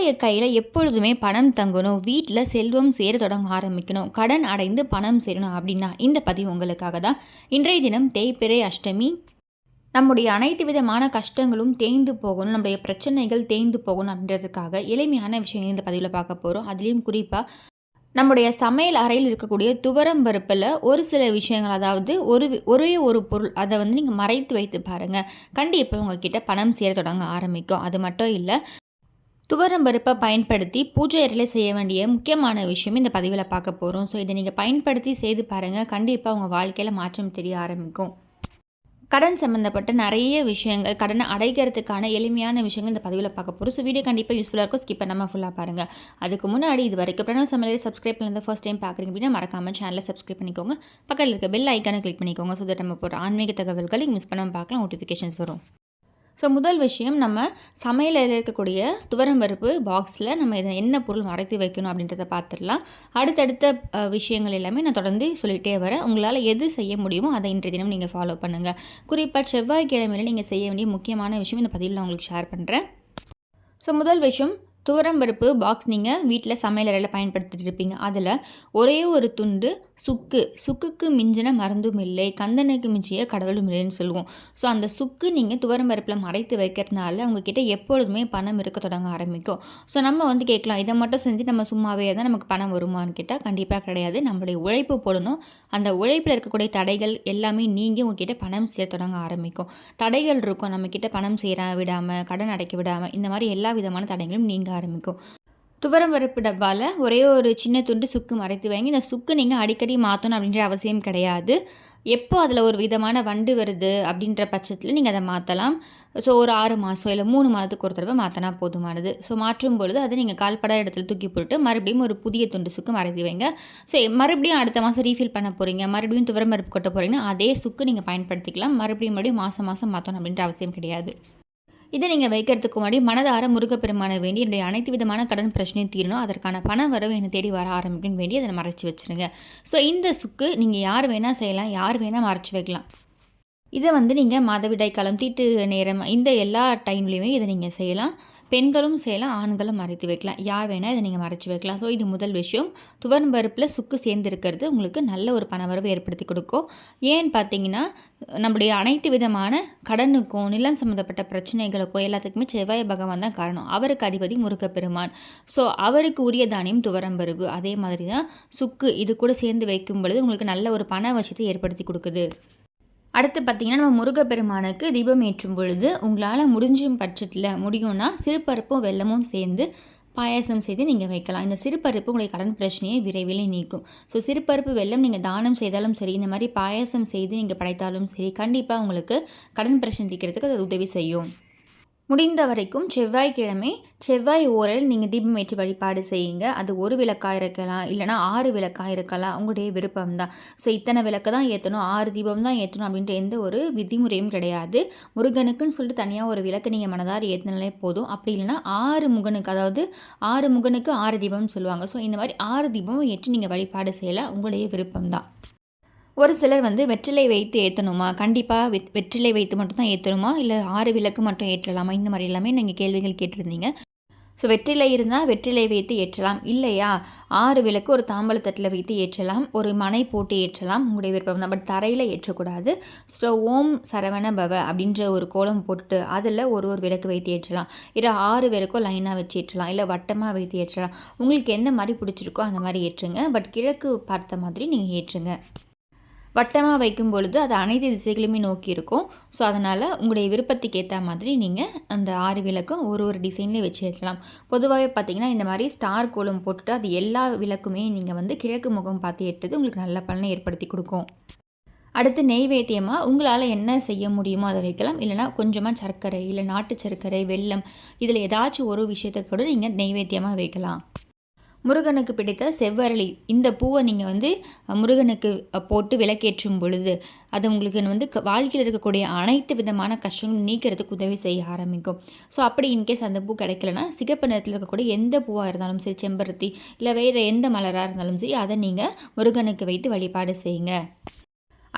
நம்முடைய கையில் எப்பொழுதுமே பணம் தங்கணும் வீட்டில் செல்வம் சேர தொடங்க ஆரம்பிக்கணும் கடன் அடைந்து பணம் சேரணும் அப்படின்னா இந்த பதிவு உங்களுக்காக தான். இன்றைய தினம் தேய்பிறை அஷ்டமி. நம்முடைய அனைத்து விதமான கஷ்டங்களும் தேய்ந்து போகணும் நம்முடைய பிரச்சனைகள் தேய்ந்து போகணும் அப்படின்றதுக்காக எளிமையான விஷயங்கள் இந்த பதிவில் பார்க்க போகிறோம் அதுலேயும் குறிப்பாக நம்முடைய சமையல் அறையில் இருக்கக்கூடிய துவரம் பருப்பில் ஒரு சில விஷயங்கள் அதாவது ஒரு ஒரே ஒரு பொருள் அதை வந்து நீங்கள் மறைத்து வைத்து பாருங்கள் கண்டிப்பாக உங்ககிட்ட பணம் சேர தொடங்க ஆரம்பிக்கும். அது மட்டும் இல்லை துவரம் பருப்பை பயன்படுத்தி பூஜை அறையில் செய்ய வேண்டிய முக்கியமான விஷயம் இந்த பதிவில் பார்க்க போகிறோம் ஸோ இதை நீங்கள் பயன்படுத்தி செய்து பாருங்கள் கண்டிப்பாக உங்கள் வாழ்க்கையில் மாற்றம் தெரிய ஆரம்பிக்கும். கடன் சம்மந்தப்பட்ட நிறைய விஷயங்கள் கடனை அடைக்கிறதுக்கான எளிமையான விஷயங்கள் இந்த பதிவில் பார்க்க போகிறோம் ஸோ வீடியோ கண்டிப்பாக யூஸ்ஃபுல்லாக இருக்கும். ஸ்கிப் பண்ணாமல் ஃபுல்லாக பாருங்கள் அதுக்கு முன்னாடி இது வரைக்கும் பிரணவ சமையல் சப்ஸ்கிரைப் பண்ணி ஃபர்ஸ்ட் டைம் பார்க்குறீங்க அப்படின்னா மறக்காமல் சேனலை சப்ஸ்கிரைப் பண்ணிக்கோங்க. பக்கத்தில் இருக்க பெல் ஐக்கானை கிளிக் பண்ணிக்கோங்க. ஸோ தட் நம்ம போகிற ஆன்மீக தகவல்களை மிஸ் பண்ணாமல் பார்க்கலாம். நோட்டிஃபிகேஷன்ஸ் வரும். ஸோ முதல் விஷயம் நம்ம சமையலில் இருக்கக்கூடிய துவரம் பருப்பு பாக்ஸில் நம்ம இதை என்ன பொருள் மறைத்து வைக்கணும் அப்படின்றத பார்த்துடலாம். அடுத்தடுத்த விஷயங்கள் எல்லாமே நான் தொடர்ந்து சொல்லிகிட்டே வரேன். உங்களால் எது செய்ய முடியுமோ அதை இன்றைய தினம் நீங்கள் ஃபாலோ பண்ணுங்கள் குறிப்பாக செவ்வாய்க்கிழமையில் நீங்கள் செய்ய வேண்டிய முக்கியமான விஷயம் இந்த பதிவில் நான் உங்களுக்கு ஷேர் பண்ணுறேன் ஸோ முதல் விஷயம் துவரம்பருப்பு பாக்ஸ் நீங்கள் வீட்டில் சமையலறையில் பயன்படுத்திட்டு இருப்பீங்க. அதில் ஒரே ஒரு துண்டு சுக்கு. சுக்குக்கு மிஞ்சின மருந்தும் இல்லை. கந்தனுக்கு மிஞ்சிய கடவுளும் இல்லைன்னு சொல்லுவோம். ஸோ அந்த சுக்கு நீங்கள் துவரம்பருப்பில் மறைத்து வைக்கிறதுனால உங்ககிட்ட எப்பொழுதுமே பணம் இருக்க தொடங்க ஆரம்பிக்கும். ஸோ நம்ம வந்து கேட்கலாம். இதை மட்டும் செஞ்சு நம்ம சும்மாவே தான் நமக்கு பணம் வருமானு கேட்டால் கண்டிப்பாக கிடையாது. நம்மளுடைய உழைப்பு போடணும். அந்த உழைப்பில் இருக்கக்கூடிய தடைகள் எல்லாமே நீங்கள் உங்ககிட்ட பணம் சேர தொடங்க ஆரம்பிக்கும். தடைகள் இருக்கும். நம்மக்கிட்ட பணம் சேர விடாமல் கடன் அடைக்க விடாமல் இந்த மாதிரி எல்லா விதமான தடைகளும் நீங்கள் ஆரம்பிக்கும். துவரம் பருப்பு டப்பாவில் ஒரே ஒரு சின்ன துண்டு சுக்கு மறைத்து வாங்கி. இந்த சுக்கு நீங்கள் அடிக்கடி மாற்றணும் அப்படின்ற அவசியம் கிடையாது. எப்போ அதில் ஒரு விதமான வண்டு வருது அப்படின்ற பட்சத்தில் நீங்கள் அதை மாற்றலாம் ஸோ ஒரு ஆறு மாதம் இல்லை மூணு மாதத்துக்கு ஒரு தடவை மாற்றினா போதுமானது. ஸோ மாற்றும் பொழுது அதை நீங்கள் கால்படா இடத்துல தூக்கி போட்டு மறுபடியும் ஒரு புதிய துண்டு சுக்கு மறைத்து வைங்க. ஸோ மறுபடியும் அடுத்த மாதம் ரீஃபில் பண்ண போகிறீங்க மறுபடியும் துவரம் பருப்பு கொட்ட போகிறீங்கன்னா அதே சுக்கு நீங்கள் பயன்படுத்திக்கலாம். மறுபடியும் மறுபடியும் மாதம் மாதம் மாற்றணும் அப்படின்ற அவசியம் கிடையாது. இதை நீங்கள் வைக்கிறதுக்கு முன்னாடி மனதார முருகப்பெருமானை வேண்டி என்னுடைய அனைத்து விதமான கடன் பிரச்சனையும் தீரணும். அதற்கான பண வரவு என்னை தேடி வர ஆரம்பிக்கும் வேண்டி அதை மறைச்சி வச்சுருங்க. ஸோ இந்த சுக்கு நீங்கள் யார் வேணால் செய்யலாம் யார் வேணால் மறைச்சி வைக்கலாம். இதை வந்து நீங்கள் மாதவிடாய் காலம் தீட்டு நேரம் இந்த எல்லா டைம்லேயுமே இதை நீங்கள் செய்யலாம். பெண்களும் செய்யலாம் ஆண்களும் மறைத்து வைக்கலாம். யார் வேணால் இதை நீங்கள் மறைச்சி வைக்கலாம். ஸோ இது முதல் விஷயம். துவரம் பருப்பில் சுக்கு சேர்ந்துருக்கிறது உங்களுக்கு நல்ல ஒரு பணவரவு ஏற்படுத்தி கொடுக்கும். ஏன்னு பார்த்தீங்கன்னா நம்முடைய அனைத்து விதமான கடனுக்கும் நிலம் சம்மந்தப்பட்ட பிரச்சனைகளுக்கும் எல்லாத்துக்குமே செவ்வாய் பகவான் தான் காரணம். அவருக்கு அதிபதி முருகப்பெருமான். ஸோ அவருக்கு உரிய தானியம் துவரம்பருவு அதே மாதிரி தான் சுக்கு இது கூட சேர்ந்து வைக்கும் பொழுது உங்களுக்கு நல்ல ஒரு பண வசத்தை ஏற்படுத்தி கொடுக்குது. அடுத்து பார்த்திங்கன்னா நம்ம முருகப்பெருமானுக்கு தீபம் ஏற்றும் பொழுது உங்களால் முடிஞ்சும் பட்சத்தில் முடியும்னா சிறுபருப்பும் வெள்ளமும் சேர்ந்து பாயாசம் செய்து நீங்கள் வைக்கலாம். இந்த சிறுபருப்பு உங்களுடைய கடன் பிரச்சனையை விரைவில் நீக்கும். ஸோ சிறுபருப்பு வெள்ளம் நீங்கள் தானம் செய்தாலும் சரி இந்த மாதிரி பாயாசம் செய்து நீங்கள் படைத்தாலும் சரி கண்டிப்பாக உங்களுக்கு கடன் பிரச்சனை தீர்க்கிறதுக்கு அது உதவி செய்யும். முடிந்த வரைக்கும் செவ்வாய்க்கிழமை செவ்வாய் ஓரல் நீங்கள் தீபம் ஏற்றி வழிபாடு செய்யுங்க. அது ஒரு விளக்காக இருக்கலாம் இல்லைனா ஆறு விளக்காக இருக்கலாம். உங்களுடைய விருப்பம் தான் ஸோ இத்தனை விளக்கு தான் ஏற்றணும் ஆறு தீபம் தான் ஏற்றணும் அப்படின்ற எந்த ஒரு விதிமுறையும் கிடையாது. முருகனுக்குன்னு சொல்லிட்டு தனியாக ஒரு விளக்கு நீங்கள் மனதார ஏற்றினாலே போதும். அப்படி இல்லைனா ஆறு முகனுக்கு அதாவது ஆறு முகனுக்கு ஆறு தீபம்னு சொல்லுவாங்க. ஸோ இந்த மாதிரி ஆறு தீபம் ஏற்றி நீங்கள் வழிபாடு செய்யலாம். உங்களுடைய விருப்பம் தான் ஒரு சிலர் வந்து வெற்றிலை வைத்து ஏற்றணுமா கண்டிப்பாக வெத் வெற்றிலை வைத்து மட்டும்தான் ஏற்றணுமா இல்லை ஆறு விளக்கு மட்டும் ஏற்றலாமா? இந்த மாதிரி எல்லாமே நீங்கள் கேள்விகள் கேட்டிருந்தீங்க. ஸோ வெற்றிலை இருந்தால் வெற்றிலை வைத்து ஏற்றலாம். இல்லையா? ஆறு விளக்கு ஒரு தாம்பலத்தட்டில் வைத்து ஏற்றலாம். ஒரு மனை போட்டு ஏற்றலாம். உங்களுடைய விருப்பம் தான் பட் தரையில் ஏற்றக்கூடாது. ஸோ ஓம் சரவண பவ அப்படின்ற ஒரு கோலம் போட்டு அதில் ஒரு ஒரு விளக்கு வைத்து ஏற்றலாம். இல்லை ஆறு விளக்கோ லைனாக வச்சு ஏற்றலாம். இல்லை வட்டமாக வைத்து ஏற்றலாம். உங்களுக்கு எந்த மாதிரி பிடிச்சிருக்கோ அந்த மாதிரி ஏற்றுங்க. பட் கிழக்கு பார்த்த மாதிரி நீங்கள் ஏற்றுங்க. வட்டமாக வைக்கும் பொழுது அது அனைத்து திசைகளுமே நோக்கி இருக்கும். ஸோ அதனால் உங்களுடைய விருப்பத்துக்கு ஏற்ற மாதிரி நீங்கள் அந்த ஆறு விளக்கும் ஒரு ஒரு டிசைன்லேயே வச்சு வைக்கலாம் பொதுவாகவே பார்த்தீங்கன்னா இந்த மாதிரி ஸ்டார் கோலம் போட்டுட்டு அது எல்லா விளக்குமே நீங்கள் வந்து கிழக்கு முகம் பார்த்து ஏற்றது உங்களுக்கு நல்ல பலனை ஏற்படுத்தி கொடுக்கும். அடுத்து நெய்வேத்தியமாக உங்களால் என்ன செய்ய முடியுமோ அதை வைக்கலாம். இல்லைனா கொஞ்சமாக சர்க்கரை இல்லை நாட்டு சர்க்கரை வெல்லம் இதில் ஏதாச்சும் ஒரு விஷயத்தை கூட நீங்கள் நெய்வேத்தியமாக வைக்கலாம். முருகனுக்கு பிடித்த செவ்வரளி. இந்த பூவை நீங்கள் வந்து முருகனுக்கு போட்டு விளக்கேற்றும் பொழுது அது உங்களுக்கு வந்து வாழ்க்கையில் இருக்கக்கூடிய அனைத்து விதமான கஷ்டங்களும் நீக்கிறதுக்கு உதவி செய்ய ஆரம்பிக்கும். ஸோ அப்படி இன்கேஸ் அந்த பூ கிடைக்கலனா சிகப்பு நிறத்தில் இருக்கக்கூடிய எந்த பூவாக இருந்தாலும் சரி செம்பருத்தி இல்லை வேறு எந்த மலராக இருந்தாலும் சரி அதை நீங்கள் முருகனுக்கு வைத்து வழிபாடு செய்யுங்க.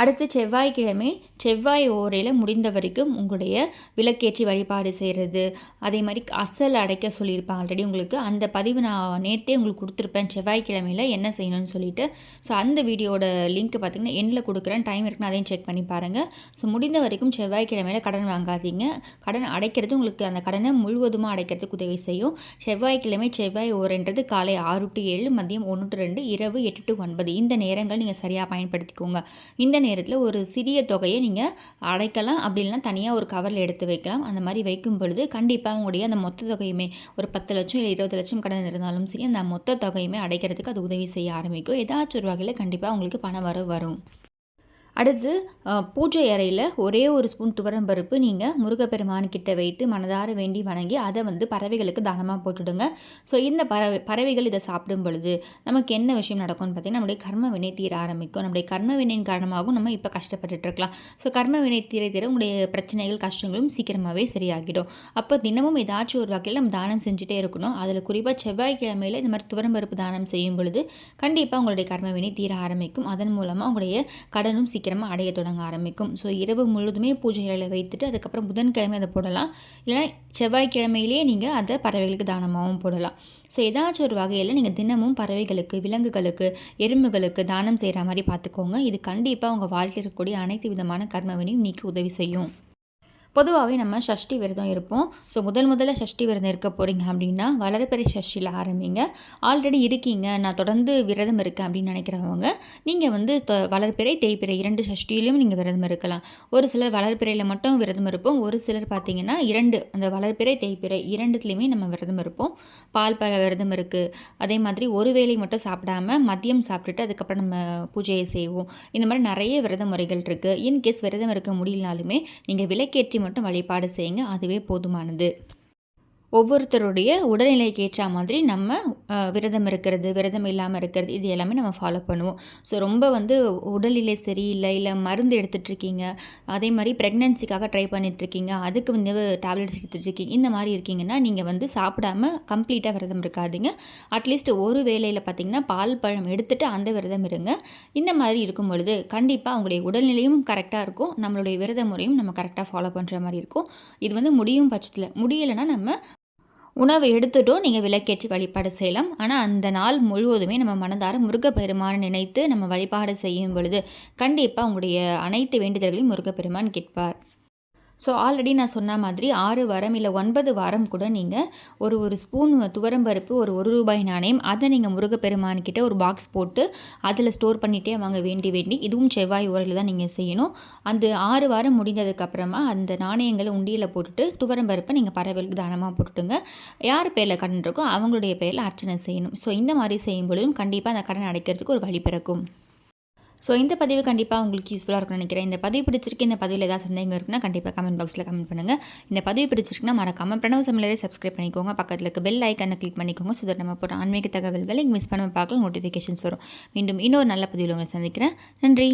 அடுத்து செவ்வாய்க்கிழமை செவ்வாய் ஓரையில் முடிந்த வரைக்கும் உங்களுடைய விளக்கேற்றி வழிபாடு செய்கிறது அதே மாதிரி அசல் அடைக்க சொல்லியிருப்பேன் ஆல்ரெடி உங்களுக்கு. அந்த பதிவு நான் நேற்றே உங்களுக்கு கொடுத்துருப்பேன். செவ்வாய்க்கிழமையில் என்ன செய்யணும்னு சொல்லிட்டு. ஸோ அந்த வீடியோட லிங்க் பார்த்திங்கன்னா எண்ணில் கொடுக்குறேன். டைம் இருக்குன்னு அதையும் செக் பண்ணி பாருங்கள் ஸோ முடிந்த வரைக்கும் செவ்வாய்க்கிழமையில் கடன் வாங்காதீங்க. கடன் அடைக்கிறது உங்களுக்கு அந்த கடனை முழுவதுமாக அடைக்கிறதுக்கு உதவி செய்யும். செவ்வாய்க்கிழமை செவ்வாய் ஓரைன்றது காலை ஆறு டு ஏழு மதியம் ஒன்று டு ரெண்டு இரவு எட்டு டு ஒன்பது. இந்த நேரங்கள் நீங்கள் சரியாக பயன்படுத்திக்கோங்க. இந்த நேரத்தில் ஒரு சிறிய தொகையை நீங்கள் அடைக்கலாம். அப்படி இல்லைனா தனியாக ஒரு கவரில் எடுத்து வைக்கலாம். அந்த மாதிரி வைக்கும் பொழுது கண்டிப்பாக உங்களுடைய அந்த மொத்த தொகையுமே ஒரு பத்து லட்சம் இல்லை இருபது லட்சம் கடன் இருந்தாலும் சரி அந்த மொத்த தொகையுமே அடைக்கிறதுக்கு அது உதவி செய்ய ஆரம்பிக்கும். ஏதாச்சும் ஒரு வகையில் கண்டிப்பாக உங்களுக்கு பணம் வர வரும். அடுத்து பூஜை அறையில் ஒரே ஒரு ஸ்பூன் துவரம் பருப்பு நீங்கள் முருகப்பெருமான்கிட்ட வைத்து மனதார வேண்டி வணங்கி அதை வந்து பறவைகளுக்கு தானமாக போட்டுடுங்க. ஸோ இந்த பறவை பறவைகள் இதை சாப்பிடும் பொழுது நமக்கு என்ன விஷயம் நடக்கும்னு பார்த்தீங்கன்னா நம்முடைய கர்ம வினை தீர ஆரம்பிக்கும். நம்முடைய கர்ம வினையின் காரணமாகவும் நம்ம இப்போ கஷ்டப்பட்டுட்டு இருக்கலாம். ஸோ கர்ம வினை தீர தீர உங்களுடைய பிரச்சனைகள் கஷ்டங்களும் சீக்கிரமாகவே சரியாகிடும். அப்போ தினமும் ஏதாச்சும் ஒரு வகையில் நம்ம தானம் செஞ்சுட்டே இருக்கணும். அதில் குறிப்பாக செவ்வாய்க்கிழமையில் இந்த மாதிரி துவரம் பருப்பு தானம் செய்யும் பொழுது கண்டிப்பாக உங்களுடைய கர்ம வினை தீர ஆரம்பிக்கும். அதன் மூலமாக உங்களுடைய கடனும் சீக்கிரம் சீக்கிரமாக அடைய தொடங்க ஆரம்பிக்கும். ஸோ இரவு முழுதுமே பூஜைகளை வைத்துட்டு அதுக்கப்புறம் புதன்கிழமை அதை போடலாம். இல்லைனா செவ்வாய்க்கிழமையிலேயே நீங்கள் அதை பறவைகளுக்கு தானமாகவும் போடலாம். ஸோ ஏதாச்சும் ஒரு வகையில் நீங்கள் தினமும் பறவைகளுக்கு விலங்குகளுக்கு எறும்புகளுக்கு தானம் செய்கிற மாதிரி பார்த்துக்கோங்க. இது கண்டிப்பாக உங்கள் வாழ்க்கையில் இருக்கக்கூடிய அனைத்து விதமான கர்மவினையும் நீக்கி உதவி செய்யும். பொதுவாகவே நம்ம சஷ்டி விரதம் இருப்போம். ஸோ முதல் முதல்ல சஷ்டி விரதம் இருக்க போகிறீங்க அப்படின்னா வளர்ப்பெரிய சஷ்டியில் ஆரம்பிங்க. ஆல்ரெடி இருக்கீங்க. நான் தொடர்ந்து விரதம் இருக்கேன் அப்படின்னு நினைக்கிறவங்க நீங்கள் வந்து வளர்ப்பிறை தேய்ப்பிறை இரண்டு சஷ்டியிலும் நீங்கள் விரதம் இருக்கலாம். ஒரு சிலர் வளர்ப்பிறையில் மட்டும் விரதம் இருப்போம். ஒரு சிலர் பார்த்தீங்கன்னா இரண்டு அந்த வளர்ப்பிறை தேய்ப்பிறை இரண்டுத்துலேயுமே நம்ம விரதம் இருப்போம். பால் பழ விரதம் இருக்குது அதே மாதிரி ஒரு வேளை மட்டும் சாப்பிடாம மதியம் சாப்பிட்டுட்டு அதுக்கப்புறம் நம்ம பூஜையை செய்வோம். இந்த மாதிரி நிறைய விரத முறைகள் இருக்குது இன்கேஸ் விரதம் இருக்க முடியலனாலுமே நீங்கள் விலைக்கேற்றி மட்டும் வழிபாடு செய்யுங்க. அதுவே போதுமானது. ஒவ்வொருத்தருடைய உடல்நிலைக்கு ஏற்ற மாதிரி நம்ம விரதம் இருக்கிறது விரதம் இல்லாமல் இருக்கிறது இது எல்லாமே நம்ம ஃபாலோ பண்ணுவோம். ஸோ ரொம்ப வந்து உடல்நிலை சரியில்லை இல்லை மருந்து எடுத்துகிட்ருக்கீங்க அதே மாதிரி ப்ரெக்னென்சிக்காக ட்ரை பண்ணிகிட்ருக்கீங்க அதுக்கு வந்து டேப்லெட்ஸ் எடுத்துகிட்ருக்கீங்க இந்த மாதிரி இருக்கீங்கன்னா நீங்கள் வந்து சாப்பிடாம கம்ப்ளீட்டாக விரதம் இருக்காதீங்க. அட்லீஸ்ட் ஒரு வேளையில் பார்த்திங்கன்னா பால் பழம் எடுத்துகிட்டு அந்த விரதம் இருங்க. இந்த மாதிரி இருக்கும் பொழுது கண்டிப்பாக உங்களுடைய உடல்நிலையும் கரெக்டாக இருக்கும் நம்மளுடைய விரத முறையும் நம்ம கரெக்டாக ஃபாலோ பண்ணுற மாதிரி இருக்கும். இது வந்து முடியும் பட்சத்தில். முடியலைன்னா நம்ம உணவு எடுத்துட்டும் நீங்கள் விளக்கேற்றி வழிபாடு செய்யலாம். ஆனால் அந்த நாள் முழுவதுமே நம்ம மனதார முருகப்பெருமான் நினைத்து நம்ம வழிபாடு செய்யும் பொழுது கண்டிப்பாக உங்களுடைய அனைத்து வேண்டுதல்களையும் முருகப்பெருமான் கேட்பார். ஸோ ஆல்ரெடி நான் சொன்ன மாதிரி ஆறு வாரம் இல்லை ஒன்பது வாரம் கூட நீங்கள் ஒரு ஒரு ஸ்பூன் துவரம் பருப்பு ஒரு ஒரு ரூபாய் நாணயம் அதை நீங்கள் முருகப்பெருமான்கிட்ட ஒரு பாக்ஸ் போட்டு அதில் ஸ்டோர் பண்ணிகிட்டே வாங்க வேண்டி வேண்டி இதுவும் செவ்வாய் உரையில் தான் நீங்கள் செய்யணும். அந்த ஆறு வாரம் முடிந்ததுக்கப்புறமா அந்த நாணயங்களை உண்டியில் போட்டுட்டு துவரம் பருப்பை நீங்கள் பறவைகளுக்கு தானமாக போட்டுட்டுங்க. யார் பேரில் கடன் இருக்கோ அவங்களுடைய பேரில் அர்ச்சனை செய்யணும். ஸோ இந்த மாதிரி செய்யும் பொழுதும் கண்டிப்பாக அந்த கடன் அடைக்கிறதுக்கு ஒரு வழி பிறக்கும். ஸோ இந்த பதிவு கண்டிப்பாக உங்களுக்கு யூஸ்ஃபுல்லாக இருக்கும்னு நினைக்கிறேன். இந்த பதிவு பிடிச்சிருக்கு இந்த பதிவில் ஏதாவது சந்தேகம் இருக்குன்னா கண்டிப்பாக கமெண்ட் பாக்ஸில் கமெண்ட் பண்ணுங்கள் இந்த பதிவு பிடிச்சிருக்குன்னா மறக்காமல் பிரணவ சமையலரை சப்ஸ்கிரைப் பண்ணிக்கோங்க. பக்கத்தில் இருக்க பெல் ஐக்கனை கிளிக் பண்ணிக்கோங்க. ஸோ நம்ம போகிற ஆன்மீக தகவல்களை மிஸ் பண்ண பார்க்கலாம் நோட்டிஃபிகேஷன்ஸ் வரும். மீண்டும் இன்னொரு நல்ல பதிவில் உங்களை சந்திக்கிறேன். நன்றி.